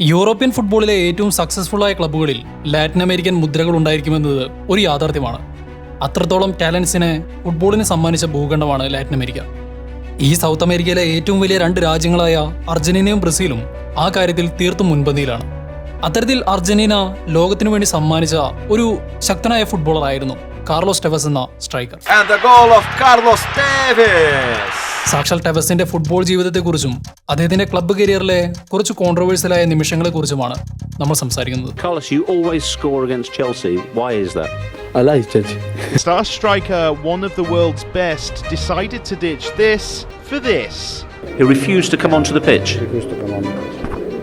European ഫുട്ബോളിലെ ഏറ്റവും successful ആയ ക്ലബ്ബുകളിൽ ലാറ്റിൻ അമേരിക്കൻ മുദ്രകൾ ഉണ്ടായിരിക്കുമെന്നത് ഒരു യാഥാർത്ഥ്യമാണ്. അത്രത്തോളം ടാലൻസിനെ ഫുട്ബോളിന് സമ്മാനിച്ച ഭൂഖണ്ഡമാണ് ലാറ്റിൻ അമേരിക്ക ഈ സൗത്ത് അമേരിക്കയിലെ ഏറ്റവും വലിയ രണ്ട് രാജ്യങ്ങളായ അർജന്റീനയും ബ്രസീലും ആ കാര്യത്തിൽ തീർത്തും മുൻപന്തിയിലാണ്. അത്തരത്തിൽ അർജന്റീന ലോകത്തിനു വേണ്ടി സമ്മാനിച്ച ഒരു ശക്തനായ ഫുട്ബോളർ ആയിരുന്നു. കാർലോസ് ടെവസ് എന്ന സ്ട്രൈക്കർ. സാക്ഷാൽ ടെവസിന്റെ ഫുട്ബോൾ ജീവിതത്തെക്കുറിച്ചും അദ്ദേഹത്തിന്റെ ക്ലബ്ബ് കരിയറിലെ കുറച്ച് കോൺട്രവേഴ്സ്യലായ നിമിഷങ്ങളെക്കുറിച്ചുമാണ് നമ്മൾ സംസാരിക്കുന്നത് Carlos, you always score against Chelsea. Why is that? I like Chelsea. Star striker, one of the world's best, decided to ditch this for this. He refused to come onto the pitch.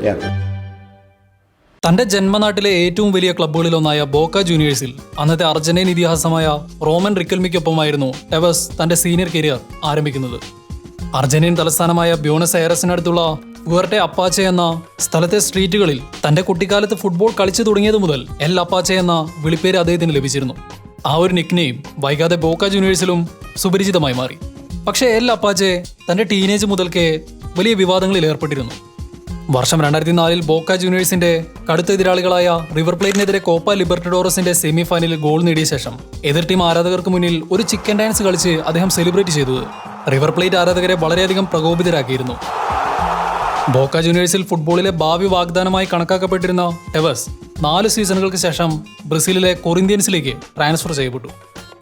Yeah. തന്റെ ജന്മനാട്ടിലെ ഏറ്റവും വലിയ ക്ലബ്ബുകളിലൊന്നായ Boca ജൂനിയേഴ്സിൽ അന്നത്തെ Argentine ഇതിഹാസമായ Roman റിക്കൽമിക്കൊപ്പമായിരുന്നു Tevez തന്റെ senior career ആരംഭിക്കുന്നത്. Argentine തലസ്ഥാനമായ ബ്യൂണസ് ഐറസിനടുത്തുള്ള ഗുവർട്ടെ അപ്പാച്ച എന്ന സ്ഥലത്തെ സ്ട്രീറ്റുകളിൽ തന്റെ കുട്ടിക്കാലത്ത് ഫുട്ബോൾ കളിച്ചു തുടങ്ങിയത് മുതൽ എൽ അപ്പാച്ച എന്ന വിളിപ്പേര് അദ്ദേഹത്തിന് ലഭിച്ചിരുന്നു. ആ ഒരു നിക്നെയിം വൈകാതെ ബോക്ക ജൂനിയേഴ്സിലും സുപരിചിതമായി മാറി. പക്ഷേ എൽ അപ്പാച്ചെ തന്റെ ടീനേജ് മുതൽക്കേ വലിയ വിവാദങ്ങളിൽ ഏർപ്പെട്ടിരുന്നു. വർഷം രണ്ടായിരത്തി നാലിൽ ബോക്ക ജൂനിയേഴ്സിന്റെ കടുത്ത എതിരാളികളായ റിവർ പ്ലേറ്റിനെതിരെ കോപ്പ ലിബർട്ടഡോറസിന്റെ സെമി ഫൈനലിൽ ഗോൾ നേടിയ ശേഷം എതിർ ടീം ആരാധകർക്ക് മുന്നിൽ ഒരു ചിക്കൻ ഡാൻസ് കളിച്ച് അദ്ദേഹം സെലിബ്രേറ്റ് ചെയ്തത്. റിവർ പ്ലേറ്റ് ആരാധകരെ വളരെയധികം പ്രകോപിതരാക്കിയിരുന്നു. ബോക്ക ജൂനിയേഴ്സിൽ ഫുട്ബോളിലെ ഭാവി വാഗ്ദാനമായി കണക്കാക്കപ്പെട്ടിരുന്ന ടെവസ് നാല് സീസണുകൾക്ക് ശേഷം ബ്രസീലിലെ കൊറിന്ത്യൻസിലേക്ക് ട്രാൻസ്ഫർ ചെയ്യപ്പെട്ടു.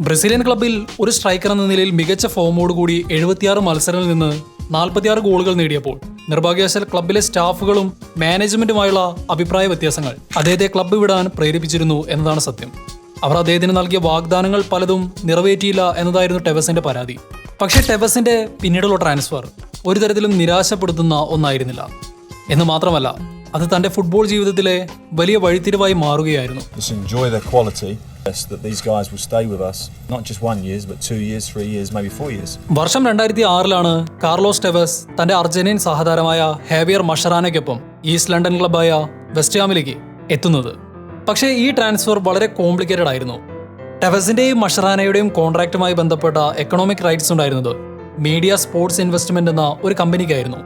ബ്രസീലിയൻ ക്ലബിൽ ഒരു സ്ട്രൈക്കർ എന്ന നിലയിൽ മികച്ച ഫോമോടുകൂടി എഴുപത്തിയാറ് മത്സരങ്ങളിൽ നിന്ന് നാൽപ്പത്തിയാറ് ഗോളുകൾ നേടിയപ്പോൾ നിർഭാഗ്യവശാൽ ക്ലബിലെ സ്റ്റാഫുകളും മാനേജ്മെന്റുമായുള്ള അഭിപ്രായ വ്യത്യാസങ്ങൾ അദ്ദേഹത്തെ ക്ലബ്ബ് വിടാൻ പ്രേരിപ്പിച്ചിരുന്നു എന്നതാണ് സത്യം. അവർ അദ്ദേഹത്തിന് നൽകിയ വാഗ്ദാനങ്ങൾ പലതും നിറവേറ്റിയില്ല എന്നതായിരുന്നു ടെവസിന്റെ പരാതി. പക്ഷേ ടെവസിന്റെ പിന്നീടുള്ള ട്രാൻസ്ഫർ ഒരു തരത്തിലും നിരാശപ്പെടുത്തുന്ന ഒന്നായിരുന്നില്ല. എന്ന് മാത്രമല്ല അത് തന്റെ ഫുട്ബോൾ ജീവിതത്തിലെ വലിയ വഴിത്തിരിവായി മാറുകയായിരുന്നു enjoy their quality. Yes, that these guys will stay with us, not just one years, but two years, three years, maybe four years. വർഷം രണ്ടായിരത്തി ആറിലാണ് കാർലോസ് ടെവസ് തന്റെ അർജന്റീൻ സഹതാരമായ ഹേവിയർ മഷറാനയ്ക്കൊപ്പം ഈസ്റ്റ് ലണ്ടൻ ക്ലബായ വെസ്റ്റ്ഹാമിലേക്ക് എത്തുന്നത് പക്ഷേ ഈ ട്രാൻസ്ഫർ വളരെ കോംപ്ലിക്കേറ്റഡ് ആയിരുന്നു ടെവസിന്റെയും മഷറാനയുടെയും കോൺട്രാക്റ്റുമായി ബന്ധപ്പെട്ട എക്കണോമിക് റൈറ്റ്സ് ഉണ്ടായിരുന്നത് മീഡിയ സ്പോർട്സ് ഇൻവെസ്റ്റ്മെന്റ് എന്ന ഒരു കമ്പനിക്കായിരുന്നു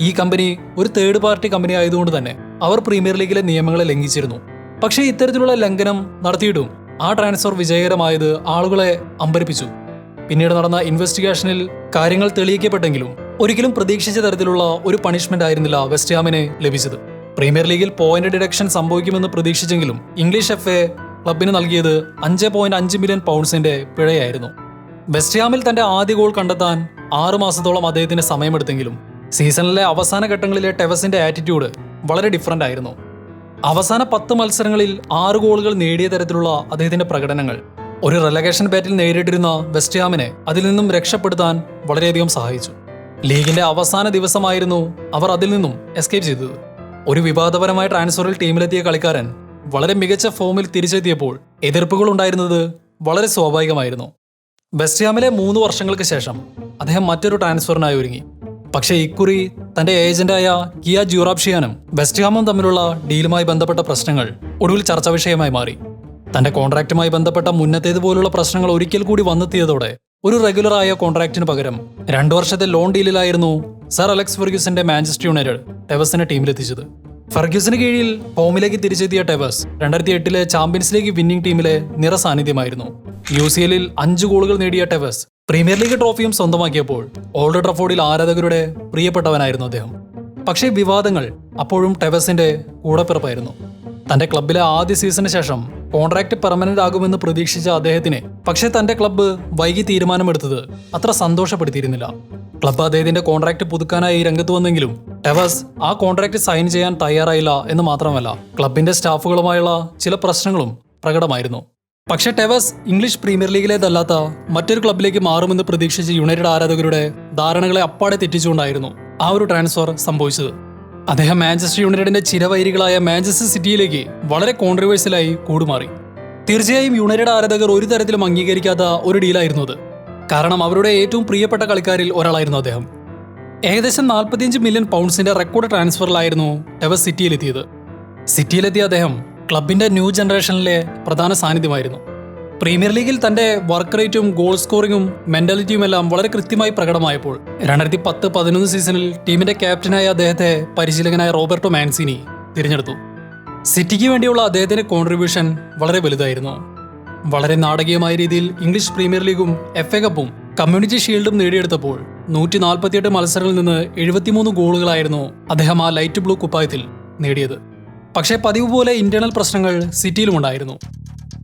ഈ കമ്പനി ഒരു തേർഡ് പാർട്ടി കമ്പനി ആയതുകൊണ്ട് തന്നെ അവർ പ്രീമിയർ ലീഗിലെ നിയമങ്ങളെ ലംഘിച്ചിരുന്നു. പക്ഷേ ഇത്തരത്തിലുള്ള ലംഘനം നടത്തിയിട്ടും ആ ട്രാൻസ്ഫർ വിജയകരമായത് ആളുകളെ അമ്പരിപ്പിച്ചു. പിന്നീട് നടന്ന ഇൻവെസ്റ്റിഗേഷനിൽ കാര്യങ്ങൾ തെളിയിക്കപ്പെട്ടെങ്കിലും ഒരിക്കലും പ്രതീക്ഷിച്ച തരത്തിലുള്ള ഒരു പണിഷ്മെന്റ് ആയിരുന്നില്ല വെസ്റ്റ് ഹാമിന് ലഭിച്ചത്. പ്രീമിയർ ലീഗിൽ പോയിന്റ് ഡിഡക്ഷൻ സംഭവിക്കുമെന്ന് പ്രതീക്ഷിച്ചെങ്കിലും ഇംഗ്ലീഷ് എഫ് എ ക്ലബിന് നൽകിയത് അഞ്ച് പോയിന്റ് അഞ്ച് മില്യൺ പൗണ്ട്സിന്റെ പിഴയായിരുന്നു. വെസ്റ്റ് ഹാമിൽ തന്റെ ആദ്യ ഗോൾ കണ്ടെത്താൻ ആറു മാസത്തോളം അദ്ദേഹത്തിന് സമയമെടുത്തെങ്കിലും സീസണിലെ അവസാന ഘട്ടങ്ങളിലെ ടെവസിന്റെ ആറ്റിറ്റ്യൂഡ് വളരെ ഡിഫറന്റ് ആയിരുന്നു. അവസാന പത്ത് മത്സരങ്ങളിൽ ആറ് ഗോളുകൾ നേടിയ തരത്തിലുള്ള അദ്ദേഹത്തിന്റെ പ്രകടനങ്ങൾ. ഒരു റെലഗേഷൻ ബാറ്റിൽ നേരിട്ടിരുന്ന വെസ്റ്റ് ഹാമിനെ അതിൽ നിന്നും രക്ഷപ്പെടുത്താൻ വളരെയധികം സഹായിച്ചു. ലീഗിന്റെ അവസാന ദിവസമായിരുന്നു അവർ അതിൽ നിന്നും എസ്കേപ്പ് ചെയ്തത്. ഒരു വിവാദപരമായ ട്രാൻസ്ഫറിൽ ടീമിലെത്തിയ കളിക്കാരൻ വളരെ മികച്ച ഫോമിൽ തിരിച്ചെത്തിയപ്പോൾ എതിർപ്പുകൾ ഉണ്ടായിരുന്നത് വളരെ സ്വാഭാവികമായിരുന്നു. വെസ്റ്റ് ഹാമിലെ മൂന്ന് വർഷങ്ങൾക്ക് ശേഷം അദ്ദേഹം മറ്റൊരു ട്രാൻസ്ഫറിനായി ഒരുങ്ങി. പക്ഷേ ഇക്കുറി തന്റെ ഏജന്റായ കിയ ജ്യൂറാബ്ഷിയാനും വെസ്റ്റ് ഹാമും തമ്മിലുള്ള ഡീലുമായി ബന്ധപ്പെട്ട പ്രശ്നങ്ങൾ ഒടുവിൽ ചർച്ചാ വിഷയമായി മാറി. തന്റെ കോൺട്രാക്റ്റുമായി ബന്ധപ്പെട്ട മുന്നത്തേതുപോലുള്ള പ്രശ്നങ്ങൾ ഒരിക്കൽ കൂടി വന്നെത്തിയതോടെ ഒരു റെഗുലറായ കോൺട്രാക്റ്റിന് പകരം രണ്ടു വർഷത്തെ ലോൺ ഡീലിലായിരുന്നു സർ അലക്സ് ഫെർഗ്യൂസിന്റെ മാഞ്ചസ്റ്റർ യുണൈറ്റഡ് ടെവസിനെ ടീമിലെത്തിച്ചത്. ഫെർഗ്യൂസിന് കീഴിൽ ഹോമിലേക്ക് തിരിച്ചെത്തിയ ടെവസ് രണ്ടായിരത്തി എട്ടിലെ ചാമ്പ്യൻസ് ലീഗ് വിന്നിംഗ് ടീമിലെ നിറസാന്നിധ്യമായിരുന്നു. യു സി എല്ലിൽ അഞ്ച് ഗോളുകൾ നേടിയ ടെവസ് പ്രീമിയർ ലീഗ് ട്രോഫിയും സ്വന്തമാക്കിയപ്പോൾ ഓൾഡ് ട്രഫോർഡിൽ ആരാധകരുടെ പ്രിയപ്പെട്ടവനായിരുന്നു അദ്ദേഹം. പക്ഷേ വിവാദങ്ങൾ അപ്പോഴും ടെവസിന്റെ കൂടപ്പിറപ്പായിരുന്നു. തന്റെ ക്ലബിലെ ആദ്യ സീസണിന് ശേഷം കോൺട്രാക്ട് പെർമനന്റ് ആകുമെന്ന് പ്രതീക്ഷിച്ച അദ്ദേഹത്തിനെ പക്ഷേ തന്റെ ക്ലബ്ബ് വൈകി തീരുമാനമെടുത്തത് അത്ര സന്തോഷപ്പെടുത്തിയിരുന്നില്ല. ക്ലബ്ബ് അദ്ദേഹത്തിന്റെ കോൺട്രാക്ട് പുതുക്കാനായി രംഗത്ത് വന്നെങ്കിലും ടെവസ് ആ കോൺട്രാക്ട് സൈൻ ചെയ്യാൻ തയ്യാറായില്ല എന്ന് മാത്രമല്ല ക്ലബിന്റെ സ്റ്റാഫുകളുമായുള്ള ചില പ്രശ്നങ്ങളും പ്രകടമായിരുന്നു. പക്ഷേ ടെവസ് ഇംഗ്ലീഷ് പ്രീമിയർ ലീഗിലേതല്ലാത്ത മറ്റൊരു ക്ലബിലേക്ക് മാറുമെന്ന് പ്രതീക്ഷിച്ച യുണൈറ്റഡ് ആരാധകരുടെ ധാരണകളെ അപ്പാടെ തെറ്റിച്ചുകൊണ്ടായിരുന്നു ആ ഒരു ട്രാൻസ്ഫർ സംഭവിച്ചത്. അദ്ദേഹം മാഞ്ചസ്റ്റർ യുണൈറ്റഡിന്റെ ചിരവൈരികളായ മാഞ്ചസ്റ്റർ സിറ്റിയിലേക്ക് വളരെ കോൺട്രവേഴ്സ്യലായി കൂടുമാറി. തീർച്ചയായും യുണൈറ്റഡ് ആരാധകർ ഒരു തരത്തിലും അംഗീകരിക്കാത്ത ഒരു ഡീലായിരുന്നു അത്. കാരണം അവരുടെ ഏറ്റവും പ്രിയപ്പെട്ട കളിക്കാരിൽ ഒരാളായിരുന്നു അദ്ദേഹം. ഏകദേശം നാൽപ്പത്തിയഞ്ച് മില്യൺ പൗണ്ട്സിന്റെ റെക്കോർഡ് ട്രാൻസ്ഫറിലായിരുന്നു ടെവസ് സിറ്റിയിലെത്തിയത്. സിറ്റിയിലെത്തിയ അദ്ദേഹം ക്ലബിന്റെ ന്യൂ ജനറേഷനിലെ പ്രധാന സാന്നിധ്യമായിരുന്നു. പ്രീമിയർ ലീഗിൽ തന്റെ വർക്ക് റേറ്റും ഗോൾ സ്കോറിങ്ങും മെന്റാലിറ്റിയും എല്ലാം വളരെ കൃത്യമായി പ്രകടമായപ്പോൾ രണ്ടായിരത്തി പത്ത് പതിനൊന്ന് സീസണിൽ ടീമിന്റെ ക്യാപ്റ്റനായ അദ്ദേഹത്തെ പരിശീലകനായ റോബർട്ടോ മാൻസിനി തിരഞ്ഞെടുത്തു. സിറ്റിക്ക് വേണ്ടിയുള്ള അദ്ദേഹത്തിന്റെ കോൺട്രിബ്യൂഷൻ വളരെ വലുതായിരുന്നു. വളരെ നാടകീയമായ രീതിയിൽ ഇംഗ്ലീഷ് പ്രീമിയർ ലീഗും എഫ് എ കപ്പും കമ്മ്യൂണിറ്റി ഷീൽഡും നേടിയെടുത്തപ്പോൾ നൂറ്റി നാൽപ്പത്തിയെട്ട് മത്സരങ്ങളിൽ നിന്ന് എഴുപത്തിമൂന്ന് ഗോളുകളായിരുന്നു അദ്ദേഹം ആ ലൈറ്റ് ബ്ലൂ കുപ്പായത്തിൽ നേടിയത്. പക്ഷേ പതിവ് പോലെ ഇന്റേണൽ പ്രശ്നങ്ങൾ സിറ്റിയിലും ഉണ്ടായിരുന്നു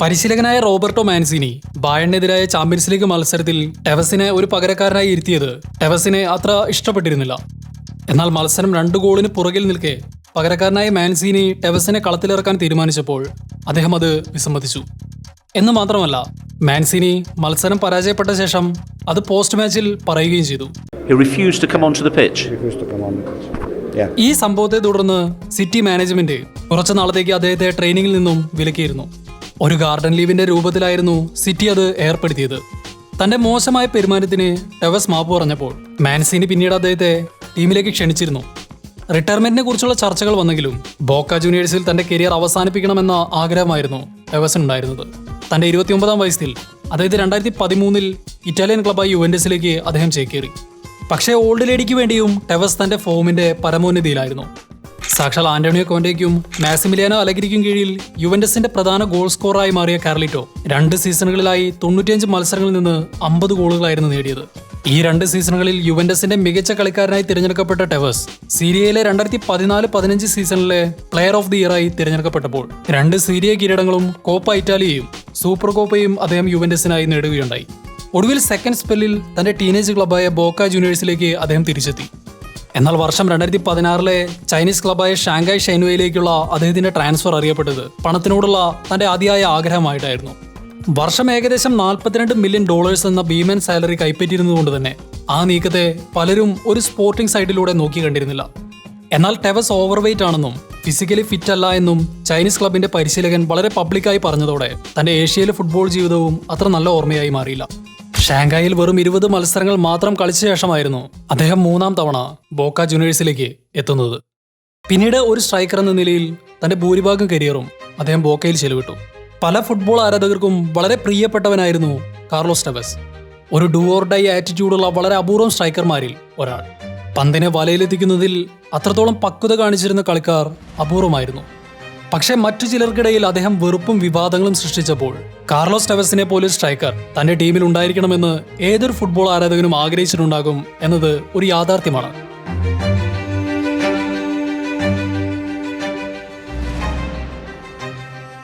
പരിശീലകനായ റോബർട്ടോ മാൻസിനി ബായണിനെതിരായ ചാമ്പ്യൻസ് ലീഗ് മത്സരത്തിൽ ടെവസിനെ ഒരു പകരക്കാരനായി ഇരുത്തിയത് ടെവസിനെ അത്ര ഇഷ്ടപ്പെട്ടിരുന്നില്ല എന്നാൽ മത്സരം രണ്ട് ഗോളിന് പുറകിൽ നിൽക്കെ പകരക്കാരനായ മാൻസിനി ടെവസിനെ കളത്തിലിറക്കാൻ തീരുമാനിച്ചപ്പോൾ അദ്ദേഹം അത് വിസമ്മതിച്ചു എന്ന് മാത്രമല്ല മാൻസിനി മത്സരം പരാജയപ്പെട്ട ശേഷം അത് പോസ്റ്റ് മാച്ചിൽ പറയുകയും ചെയ്തു He refused to come onto the pitch. Refused to come on. ഈ സംഭവത്തെ തുടർന്ന് സിറ്റി മാനേജ്മെന്റ് കുറച്ചു നാളത്തേക്ക് അദ്ദേഹത്തെ ട്രെയിനിങ്ങിൽ നിന്നും വിലക്കിയിരുന്നു. ഒരു ഗാർഡൻ ലീവിന്റെ രൂപത്തിലായിരുന്നു സിറ്റി അത് ഏർപ്പെടുത്തിയത്. തന്റെ മോശമായ പെരുമാറ്റത്തിന് ടെവസ് മാപ്പ് പറഞ്ഞപ്പോൾ മാൻസിന് പിന്നീട് അദ്ദേഹത്തെ ടീമിലേക്ക് ക്ഷണിച്ചിരുന്നു. റിട്ടയർമെന്റിനെ കുറിച്ചുള്ള ചർച്ചകൾ വന്നെങ്കിലും ബോക്ക ജൂനിയേഴ്സിൽ തന്റെ കരിയർ അവസാനിപ്പിക്കണമെന്ന ആഗ്രഹമായിരുന്നു ടെവസിനുണ്ടായിരുന്നത്. തന്റെ ഇരുപത്തിയൊമ്പതാം വയസ്സിൽ അദ്ദേഹത്തെ രണ്ടായിരത്തി പതിമൂന്നിൽ ഇറ്റാലിയൻ ക്ലബായ യുവൻഡസിലേക്ക് അദ്ദേഹം ചേക്കേറി. പക്ഷേ ഓൾഡ് ലേഡിക്ക് വേണ്ടിയും ടെവസ് തന്റെ ഫോമിന്റെ പരമോന്നതിയിലായിരുന്നു. സാക്ഷാൽ ആന്റണിയോ കോന്റയ്ക്കും മാസിമിലിയാനോ അലഗിരിക്കും കീഴിൽ യുവന്റസിന്റെ പ്രധാന ഗോൾ സ്കോറായി മാറിയ കാർലിറ്റോ രണ്ട് സീസണുകളിലായി തൊണ്ണൂറ്റിയഞ്ച് മത്സരങ്ങളിൽ നിന്ന് അമ്പത് ഗോളുകളായിരുന്നു നേടിയത്. ഈ രണ്ട് സീസണുകളിൽ യുവന്റസിന്റെ മികച്ച കളിക്കാരനായി തിരഞ്ഞെടുക്കപ്പെട്ട ടെവസ് സീരിയയിലെ രണ്ടായിരത്തി പതിനാല് പതിനഞ്ച് സീസണിലെ പ്ലെയർ ഓഫ് ദി ഇയർ ആയി തിരഞ്ഞെടുക്കപ്പെട്ടപ്പോൾ രണ്ട് സീരിയ കിരീടങ്ങളും കോപ്പ ഇറ്റാലിയയും സൂപ്പർ കോപ്പയും അദ്ദേഹം യുവന്റസിനായി നേടുകയുണ്ടായി. ഒടുവിൽ സെക്കൻഡ് സ്പെല്ലിൽ തന്റെ ടീനേജ് ക്ലബായ ബോക്ക ജൂനിയേഴ്സിലേക്ക് അദ്ദേഹം തിരിച്ചെത്തി. എന്നാൽ വർഷം രണ്ടായിരത്തി പതിനാറിലെ ചൈനീസ് ക്ലബായ ഷാങ്കായ് ഷൈനുവയിലേക്കുള്ള അദ്ദേഹത്തിന്റെ ട്രാൻസ്ഫർ അറിയപ്പെട്ടത് പണത്തിനോടുള്ള തന്റെ അതിയായ ആഗ്രഹമായിട്ടായിരുന്നു. വർഷം ഏകദേശം നാൽപ്പത്തിരണ്ട് മില്യൺ ഡോളേഴ്സ് എന്ന ഭീമൻ സാലറി കൈപ്പറ്റിയിരുന്നതുകൊണ്ട് തന്നെ ആ നീക്കത്തെ പലരും ഒരു സ്പോർട്ടിംഗ് സൈഡിലൂടെ നോക്കി കണ്ടിരുന്നില്ല. എന്നാൽ ടെവസ് ഓവർ വെയിറ്റ് ആണെന്നും ഫിസിക്കലി ഫിറ്റ് അല്ല എന്നും ചൈനീസ് ക്ലബിന്റെ പരിശീലകൻ വളരെ പബ്ലിക്കായി പറഞ്ഞതോടെ തന്റെ ഏഷ്യയിലെ ഫുട്ബോൾ ജീവിതവും അത്ര നല്ല ഓർമ്മയായി മാറിയില്ല. ഷാങ്കായിൽ വെറും ഇരുപത് മത്സരങ്ങൾ മാത്രം കളിച്ച ശേഷമായിരുന്നു അദ്ദേഹം മൂന്നാം തവണ ബോക്ക ജൂനിയേഴ്സിലേക്ക് എത്തുന്നത്. പിന്നീട് ഒരു സ്ട്രൈക്കർ എന്ന നിലയിൽ തന്റെ ഭൂരിഭാഗം കരിയറും അദ്ദേഹം ബോക്കയിൽ ചെലവിട്ടു. പല ഫുട്ബോൾ ആരാധകർക്കും വളരെ പ്രിയപ്പെട്ടവനായിരുന്നു കാർലോസ് ടെവസ് ഒരു ഡു ഓർ ഡൈ ആറ്റിറ്റ്യൂഡുള്ള വളരെ അപൂർവം സ്ട്രൈക്കർമാരിൽ ഒരാൾ. പന്തിനെ വലയിലെത്തിക്കുന്നതിൽ അത്രത്തോളം പക്വത കാണിച്ചിരുന്ന കളിക്കാർ അപൂർവമായിരുന്നു. പക്ഷേ മറ്റു ചിലർക്കിടയിൽ അദ്ദേഹം വെറുപ്പും വിവാദങ്ങളും സൃഷ്ടിച്ചപ്പോൾ കാർലോസ് ടെവസിനെ പോലെ സ്ട്രൈക്കർ തന്റെ ടീമിൽ ഉണ്ടായിരിക്കണമെന്ന് ഏതൊരു ഫുട്ബോൾ ആരാധകനും ആഗ്രഹിച്ചിട്ടുണ്ടാകും എന്നത് ഒരു യാഥാർത്ഥ്യമാണ്.